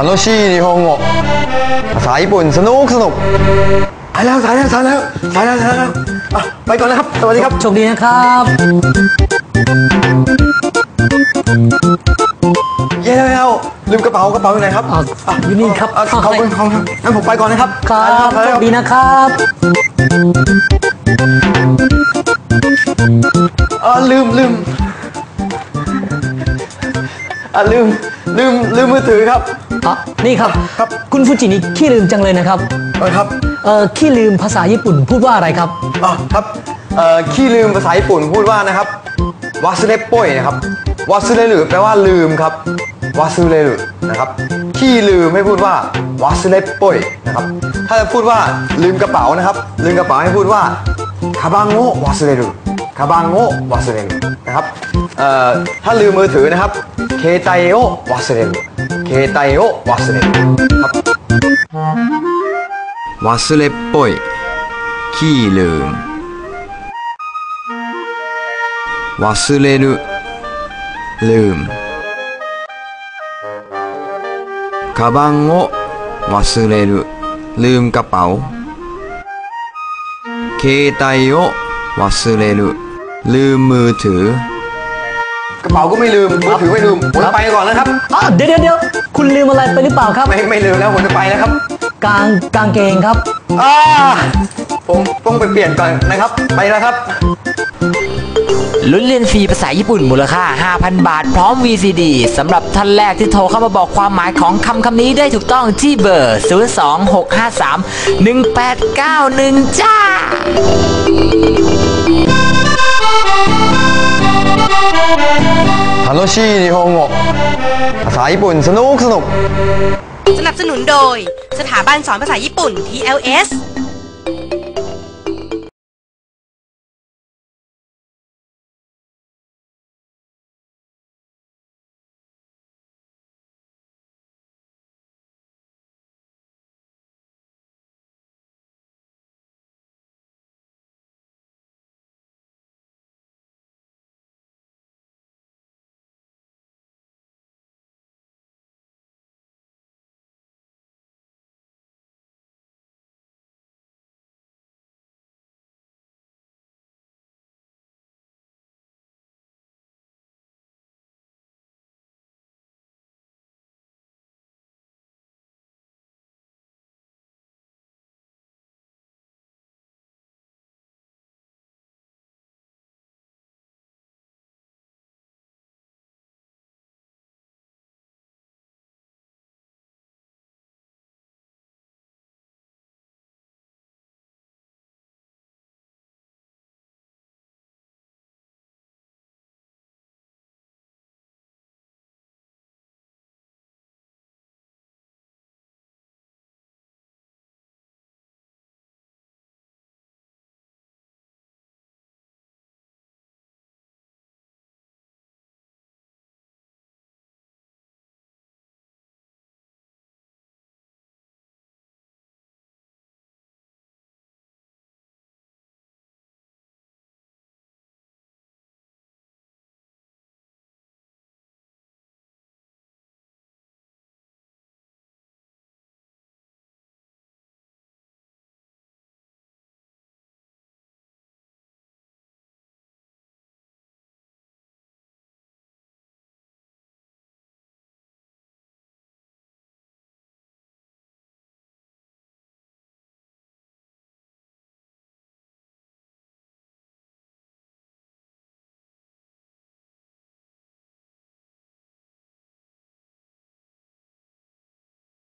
楽しい日本語ภาษาญี่ปุ่นสนุกสนุกสายแล้วสายแล้วสาแล้วสาแล้วสาแล้วอะไปก่อนนะครับ สวัสดีครับ โชคดีนะครับเย้แล้ว ลืมกระเป๋ากระเป๋าอยู่ไหนครับอะอยู่นี่ครับอ่ขอบคุณขอบคุณงั้นผมไปก่อนนะครับครับสวัสดีนะครับอะลืมลืมอะลืมลืมลืมมือถือครับ อะนี่ครับ ครับ คุณฟูจินี่ขี้ลืมจังเลยนะครับเออครับเอ่อขี้ลืมภาษาญี่ปุ่นพูดว่าอะไรครับ อ๋อครับเอ่อขี้ลืมภาษาญี่ปุ่นพูดว่านะครับวาซึเรป่ยนะครับวาซึเรรุแปลว่าลืมครับวาซึเรรุนะครับขี้ลืมให้พูดว่าวาซึเรป่ยนะครับถ้าจะพูดว่าลืมกระเป๋านะครับ ลืมกระเป๋าให้พูดว่าคาบังโงวาซึเรรุ คาบังโงวาซึเรรุนะครับเอ่อถ้าลืมมือถือนะครับเคไตโอวาซึเรรุเคไตโอวาซึเรรุครับวาซึเรป่ยขี้ลืม 忘れるลืมカバンを忘れるลืมกระเป๋า携帯を忘れる ลืมมือถือ กระเป๋าก็ไม่ลืมมือถือไม่ลืมผมจะไปก่อนนะครับอะเดี๋ยวเดี๋ยวเดี๋ยวคุณลืมอะไรไปหรือเปล่าครับ ไม่ไม่ลืมแล้วผมจะไปแล้วครับกางกางเกงครับอ่าผมต้องไปเปลี่ยนก่อนนะครับ ไปแล้วครับ ลุ้นเรียนฟรีภาษาญี่ปุ่นมูลค่า 5,000 บาท พร้อม VCD สำหรับท่านแรกที่โทรเข้ามาบอกความหมายของคำคำนี้ได้ถูกต้องที่เบอร์ 026531891 จ้า 楽しい日本語ภาษาญี่ปุ่นสนุกสนุก สนับสนุนโดย สถาบันสอนภาษาญี่ปุ่น TLS